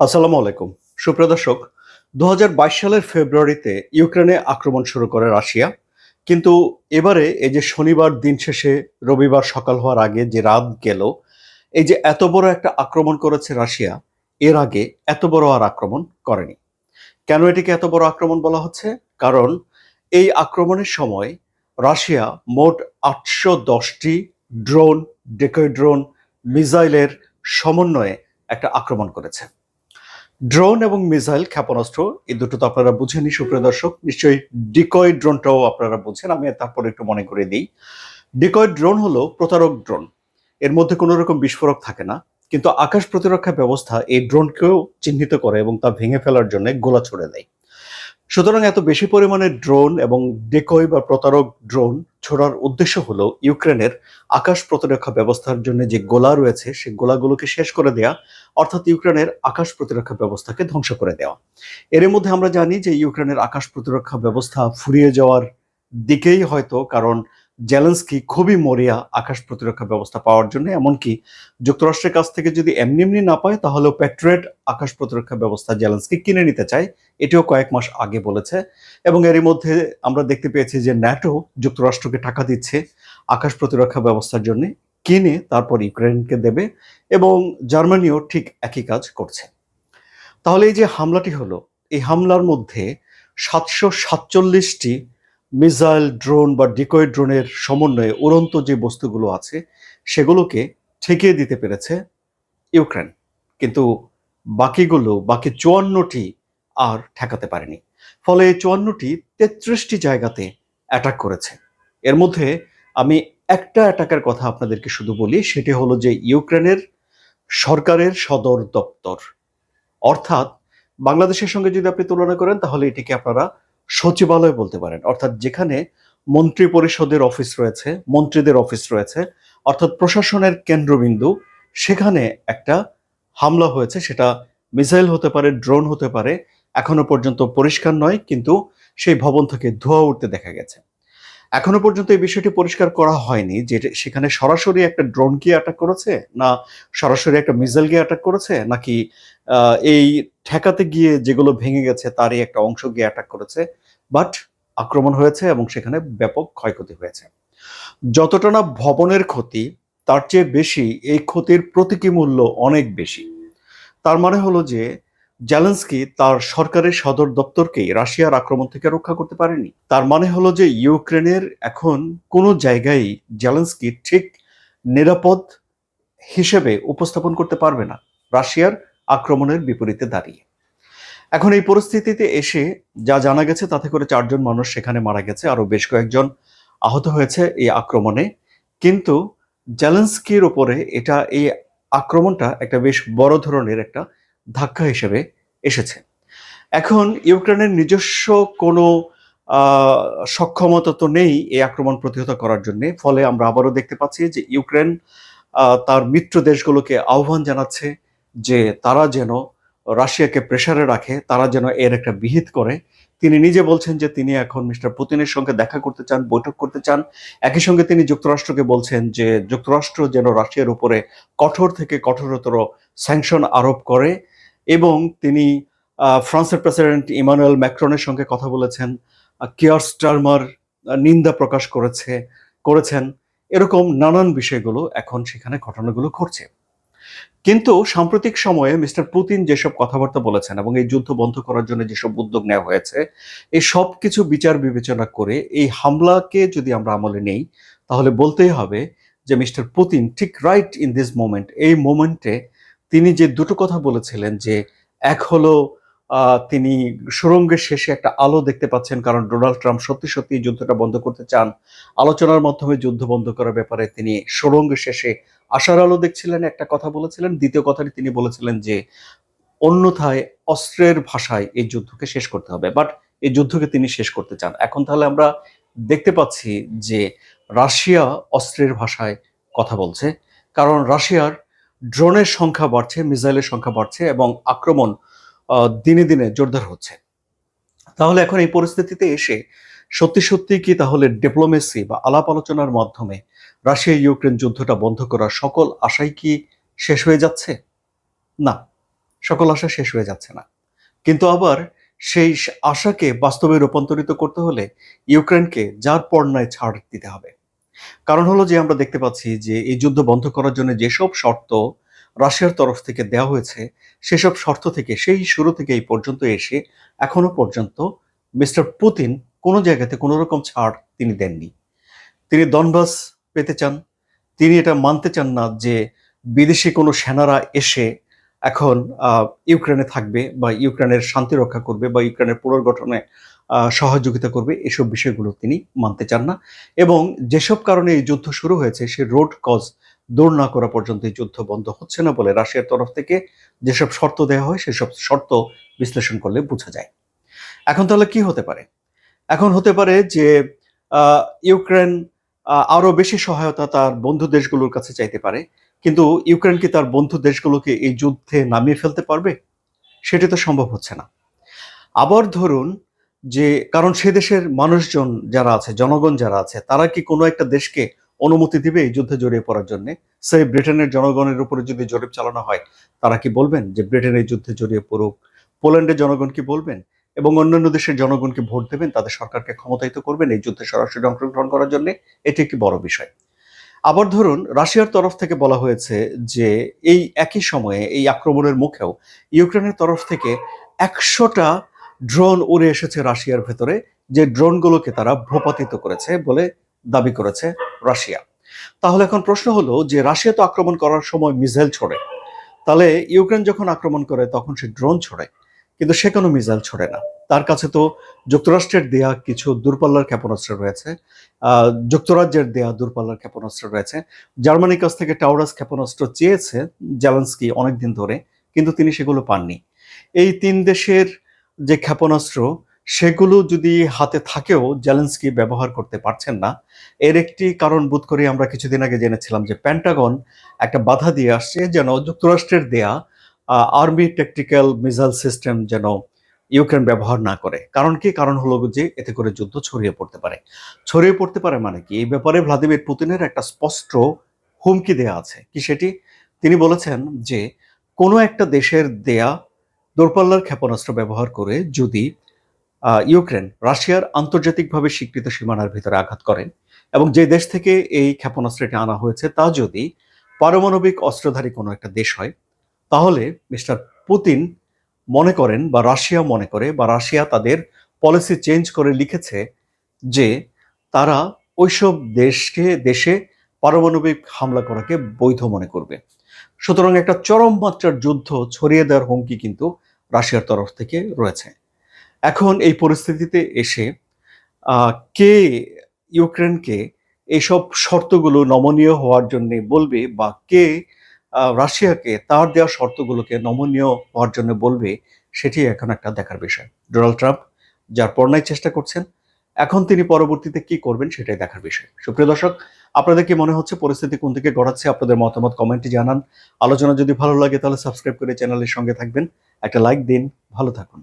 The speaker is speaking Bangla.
আসসালামু আলাইকুম। সুপ্রিয় দর্শক দু সালের ফেব্রুয়ারিতে ইউক্রেনে আক্রমণ শুরু করে রাশিয়া। কিন্তু এবারে এই যে শনিবার দিন শেষে রবিবার সকাল হওয়ার আগে যে রাত গেল, এই যে এত বড় একটা আক্রমণ করেছে রাশিয়া, এর আগে এত বড় আর আক্রমণ করেনি। কেন এটিকে এত বড় আক্রমণ বলা হচ্ছে? কারণ এই আক্রমণের সময় রাশিয়া মোট আটশো দশটি ড্রোন, ডেকয় ড্রোন, মিসাইলের সমন্বয়ে একটা আক্রমণ করেছে। ড্রোন এবং মিসাইল ক্ষেপণাস্ত্র, এই দুটো তো আপনারা বুঝেনি সুপ্রিয় দর্শক। নিশ্চয়ই ডিকয় ড্রোনটাও আপনারা বুঝেন, আমি তারপর একটু মনে করে দিই। ডিকয় ড্রোন হলো প্রতারক ড্রোন। এর মধ্যে কোনো রকম বিস্ফোরক থাকে না, কিন্তু আকাশ প্রতিরক্ষা ব্যবস্থা এই ড্রোনকেও চিহ্নিত করে এবং তা ভেঙে ফেলার জন্য গোলা ছড়ে দেয়। সুতরাং এত বেশি পরিমাণে ড্রোন এবং ডেকয় বা প্রতারক ড্রোন ছোড়ার উদ্দেশ্য হলো ইউক্রেনের আকাশ প্রতিরক্ষা ব্যবস্থার জন্য যে গোলা রয়েছে, সেই গোলাগুলোকে শেষ করে দেয়া, অর্থাৎ ইউক্রেনের আকাশ প্রতিরক্ষা ব্যবস্থাকে ধ্বংস করে দেওয়া। এর মধ্যে আমরা জানি যে ইউক্রেনের আকাশ প্রতিরক্ষা ব্যবস্থা ফুরিয়ে যাওয়ার দিকেই হয়তো, কারণ জেলেন্সকি খুবই মরিয়া আকাশ প্রতিরক্ষা ব্যবস্থা পাওয়ার জন্য, এমনকি যুক্তরাষ্ট্রের কাছ থেকে যদি এমনি এমনি না পায়, তাহলেও প্যাট্রিয়ট আকাশ প্রতিরক্ষা ব্যবস্থা জেলেন্সকি কিনে নিতে চায়। এটিও কয়েক মাস আগে বলেছে। এবং এরই মধ্যে আমরা দেখতে পেয়েছি যে ন্যাটো যুক্তরাষ্ট্রকে টাকা দিচ্ছে আকাশ প্রতিরক্ষা ব্যবস্থার জন্য, কিনে তারপর ইউক্রেনকে দেবে এবং জার্মানিও ঠিক একই কাজ করছে। তাহলে এই যে হামলাটি হলো, এই হামলার মধ্যে সাতশো সাতচল্লিশটি মিসাইল ড্রোন বা ডিকয় ড্রোনের সমন্বয়ে উড়ন্ত যে বস্তুগুলো আছে, সেগুলোকে ঠেকিয়ে দিতে পেরেছে ইউক্রেন। কিন্তু বাকিগুলো, বাকি চুয়ান্নটি আর ঠেকাতে পারেনি। ফলে চুয়ান্নটি তেত্রিশটি জায়গাতে অ্যাটাক করেছে। এর মধ্যে আমি একটা অ্যাটাকের কথা আপনাদেরকে শুধু বলি, সেটি হলো যে ইউক্রেনের সরকারের সদর দপ্তর। অর্থাৎ বাংলাদেশের সঙ্গে যদি আপনি তুলনা করেন, তাহলে এটিকে আপনারা সচিবালয় বলতে পারেন। অর্থাৎ যেখানে মন্ত্রী পরিষদের অফিস রয়েছে, মন্ত্রীদের অফিস রয়েছে, অর্থাৎ প্রশাসনের কেন্দ্রবিন্দু, সেখানে একটা হামলা হয়েছে। সেটা মিসাইল হতে পারে, ড্রোন হতে পারে, এখনও পর্যন্ত পরিষ্কার নয়, কিন্তু সেই ভবন থেকে ধোঁয়া উঠতে দেখা গেছে। এখনও পর্যন্ত এই বিষয়টি পরিষ্কার করা হয়নি যে সেখানে সরাসরি একটা ড্রোন গিয়ে অ্যাটাক করেছে, না সরাসরি একটা মিসাইল গিয়ে অ্যাটাক করেছে, নাকি এই ঠেকাতে গিয়ে যেগুলো ভেঙে গেছে তারই একটা অংশ গিয়ে অ্যাটাক করেছে বাট আক্রমণ হয়েছে এবং সেখানে ব্যাপক ক্ষয়ক্ষতি হয়েছে। যতটা না ভবনের ক্ষতি, তার চেয়ে বেশি এই ক্ষতির প্রতীকী মূল্য অনেক বেশি। তার মানে হলো যে জেলেন্সকি তার সরকারের সদর দপ্তরকেই রাশিয়ার আক্রমণ থেকে রক্ষা করতে পারেনি। তার মানে হলো যে, ইউক্রেনের এখন কোনো জায়গায় জেলেন্সকি ঠিক নিরাপদ হিসেবে উপস্থাপন করতে পারবে না। রাশিয়ার আক্রমণের বিপরীতে দাঁড়িয়ে। এখন এই পরিস্থিতিতে এসে যা জানা গেছে, তাতে করে চারজন মানুষ সেখানে মারা গেছে। আরও বেশ কয়েকজন আহত হয়েছে এই আক্রমণে। কিন্তু জেলেন্সকির ওপরে এটা, এই আক্রমণটা একটা বেশ বড় ধরনের একটা ধাক্কা হিসেবে এসেছে। এখন ইউক্রেনের নিজস্ব কোনো সক্ষমতা তো নেই এই আক্রমণ প্রতিহত করার জন্য। ফলে আমরা আবারও দেখতে পাচ্ছি যে ইউক্রেন তার মিত্র দেশগুলোকে আহ্বান জানাচ্ছে। যে তারা যেন রাশিয়াকে প্রেসারে রাখে, তারা যেন এর একটা বিহিত করে। তিনি নিজে বলছেন যে তিনি এখন মিস্টার পুতিনের সঙ্গে দেখা করতে চান, বৈঠক করতে চান। একই সঙ্গে তিনি যুক্তরাষ্ট্রকে বলছেন যে যুক্তরাষ্ট্র যেন রাশিয়ার উপরে কঠোর থেকে কঠোরতর স্যাংশন আরোপ করে এবং তিনি ফ্রান্সের প্রেসিডেন্ট ইমানুয়েল ম্যাক্রনের সঙ্গে কথা বলেছেন কিয়ার স্টারমার নিন্দা প্রকাশ করেছে, করেছেন। এরকম নানান বিষয়গুলো এখন সেখানে ঘটনাগুলো ঘটছে। কিন্তু সাম্প্রতিক সময়ে মিস্টার পুতিন যেসব কথাবার্তা বলেছেন এবং এই যুদ্ধ বন্ধ করার জন্য যেসব উদ্যোগ নেওয়া হয়েছে, এই সব কিছু বিচার বিবেচনা করে এই হামলাকে যদি আমরা আমলে নেই, তাহলে বলতেই হবে যে মিস্টার পুতিন ঠিক রাইট ইন দিস মোমেন্ট এই মোমেন্টে তিনি যে দুটো কথা বলেছিলেন যে এক হলো তিনি সুরঙ্গের শেষে একটা আলো দেখতে পাচ্ছেন কারণ ডোনাল্ড ট্রাম্প সত্যি সত্যি যুদ্ধটা বন্ধ করতে চান। আলোচনার মাধ্যমে যুদ্ধ বন্ধ করার ব্যাপারে তিনি সুরঙ্গের শেষে আশার আলো দেখছিলেন, একটা কথা বলেছিলেন, দ্বিতীয় কথাটি তিনি বলেছিলেন যে, অন্যথায় অস্ত্রের ভাষায় এই যুদ্ধকে শেষ করতে হবে। বাট এই যুদ্ধকে তিনি শেষ করতে চান। এখন তাহলে আমরা দেখতে পাচ্ছি যে, রাশিয়া অস্ত্রের ভাষায় কথা বলছে। কারণ রাশিয়ার ড্রোনের সংখ্যা বাড়ছে, মিসাইলের সংখ্যা বাড়ছে এবং আক্রমণ দিনে দিনে জোরদার হচ্ছে। তাহলে এখন এই পরিস্থিতিতে এসে সত্যি সত্যি কি তাহলে ডিপ্লোমেসি বা আলাপ আলোচনার মাধ্যমে রাশিয়া ইউক্রেন যুদ্ধটা বন্ধ করার সকল আশাই কি শেষ হয়ে যাচ্ছে? না, সকল আশা শেষ হয়ে যাচ্ছে না। কিন্তু আবার সেই আশাকে বাস্তবে রূপান্তরিত করতে হলে ইউক্রেনকে যার পর্ণায় ছাড় দিতে হবে। কারণ হলো যে আমরা দেখতে পাচ্ছি যে এই যুদ্ধ বন্ধ করার জন্য যেসব শর্ত রাশিয়ার তরফ থেকে দেওয়া হয়েছে, সেসব শর্ত থেকে, সেই শুরু থেকে এই পর্যন্ত এসে এখনও পর্যন্ত মিস্টার পুতিন কোনো জায়গাতে কোনো রকম ছাড় তিনি দেননি। তিনি দনবাস পেতে চান, তিনি এটা মানতে চান না যে বিদেশি কোনো সেনারা এসে এখন ইউক্রেনে থাকবে বা ইউক্রেনের শান্তি রক্ষা করবে বা ইউক্রেনের পুনর্গঠনে সহযোগিতা করবে, এসব বিষয়গুলো তিনি মানতে চান না। এবং যেসব কারণে এই যুদ্ধ শুরু হয়েছে, সে রোড কজ দৌড় না করা পর্যন্ত এই যুদ্ধ বন্ধ হচ্ছে না বলে রাশিয়ার তরফ থেকে যেসব শর্ত দেওয়া হয়, সেসব শর্ত বিশ্লেষণ করলে বোঝা যায়। এখন তাহলে কি হতে পারে? এখন হতে পারে যে ইউক্রেন আহ, আরও বেশি সহায়তা তার বন্ধু দেশগুলোর কাছে চাইতে পারে। কিন্তু ইউক্রেন কি তার বন্ধু দেশগুলোকে এই যুদ্ধে নামিয়ে ফেলতে পারবে? সেটি তো সম্ভব হচ্ছে না। আবার ধরুন যে কারণ সে দেশের মানুষজন যারা আছে জনগণ যারা আছে তারা কি কোনো একটা দেশকে অনুমতি দিবে এই যুদ্ধে জড়িয়ে পড়ার জন্য? সেই ব্রিটেনের জনগণের উপরে যদি জরিপ চালানো হয় তারা কি বলবেন যে ব্রিটেন এই যুদ্ধে জড়িয়ে পড়ুক? পোল্যান্ডের জনগণ কি বলবেন? এবং অন্যান্য দেশের জনগণকে ভোট দেবেন, তাদের সরকারকে ক্ষমতায়িত করবেন এই যুদ্ধে সরাসরি অংশগ্রহণ করার জন্য। এটি একটি বড় বিষয়। আবার ধরুন, রাশিয়ার তরফ থেকে বলা হয়েছে যে, এই একই সময়ে এই আক্রমণের মুখেও ইউক্রেনের তরফ থেকে একশোটা ড্রোন উড়ে এসেছে রাশিয়ার ভেতরে, যে ড্রোনগুলোকে তারা ভূপাতিত করেছে বলে দাবি করেছে রাশিয়া। তাহলে এখন প্রশ্ন হলো যে, রাশিয়া তো আক্রমণ করার সময় মিসাইল ছোড়ে। তাহলে ইউক্রেন যখন আক্রমণ করে, তখন সে ড্রোন ছোড়ে। কিন্তু সে কোনো মিসাইল ছোড়ে না। তার কাছে তো যুক্তরাষ্ট্রের দেয়া কিছু দূরপাল্লার ক্ষেপণাস্ত্র রয়েছে যুক্তরাজ্যের দেয়া দূরপাল্লার ক্ষেপণাস্ত্র রয়েছে। জার্মানির কাছ থেকে টাওরাস ক্ষেপণাস্ত্র চেয়েছে জেলেন্সকি অনেকদিন ধরে, কিন্তু তিনি সেগুলো পাননি। এই তিন দেশের যে ক্ষেপণাস্ত্র, সেগুলো যদি হাতে থাকেও জেলেন্সকি ব্যবহার করতে পারছেন না। এর একটি কারণ বোধ করে আমরা কিছুদিন আগে জেনেছিলাম যে প্যান্টাগন একটা বাধা দিয়ে আসছে যেন যুক্তরাষ্ট্রের দেয়া আর্মি টেকটিক্যাল মিসাইল সিস্টেম যেন ইউক্রেন ব্যবহার না করে। কারণ কি? কারণ হলো যে এতে করে যুদ্ধ ছড়িয়ে পড়তে পারে। ছড়িয়ে পড়তে পারে মানে কি? এই ব্যাপারে ভ্লাদিমির পুতিনের একটা স্পষ্ট হুমকি দেয়া আছে। কি সেটি? তিনি বলেছেন যে, কোনো একটা দেশের দেয়া দূরপাল্লার ক্ষেপণাস্ত্র ব্যবহার করে যদি ইউক্রেন রাশিয়ার আন্তর্জাতিকভাবে স্বীকৃত সীমানার ভিতরে আঘাত করেন এবং যে দেশ থেকে এই ক্ষেপণাস্ত্রটি আনা হয়েছে তা যদি পারমাণবিক অস্ত্রধারী কোনো একটা দেশ হয় তাহলে মিস্টার পুতিন মনে করেন বা রাশিয়া মনে করে বা রাশিয়া তাদের পলিসি চেঞ্জ করে লিখেছে যে তারা ওইসব দেশকে, দেশে পারমাণবিক হামলা করাকে বৈধ মনে করবে। সুতরাং একটা চরম মাত্রার যুদ্ধ ছড়িয়ে দেওয়ার হুমকি কিন্তু রাশিয়ার তরফ থেকে রয়েছে। এখন এই পরিস্থিতিতে এসে কে ইউক্রেনকে এইসব শর্তগুলো নমনীয় হওয়ার জন্য বলবে বা কে রাশিয়াকে তার দেওয়া শর্তগুলোকে নমনীয় হওয়ার জন্য বলবে, সেটি এখন একটা দেখার বিষয়। ডোনাল্ড ট্রাম্প যার পর্ণায় চেষ্টা করছেন, এখন তিনি পরবর্তীতে কি করবেন সেটাই দেখার বিষয়। সুপ্রিয় দর্শক, আপনাদের কি মনে হচ্ছে পরিস্থিতি কোন দিকে গড়াচ্ছে? আপনাদের মতামত কমেন্টে জানান। আলোচনা যদি ভালো লাগে তাহলে সাবস্ক্রাইব করে চ্যানেলের সঙ্গে থাকবেন। একটা লাইক দিন। ভালো থাকুন।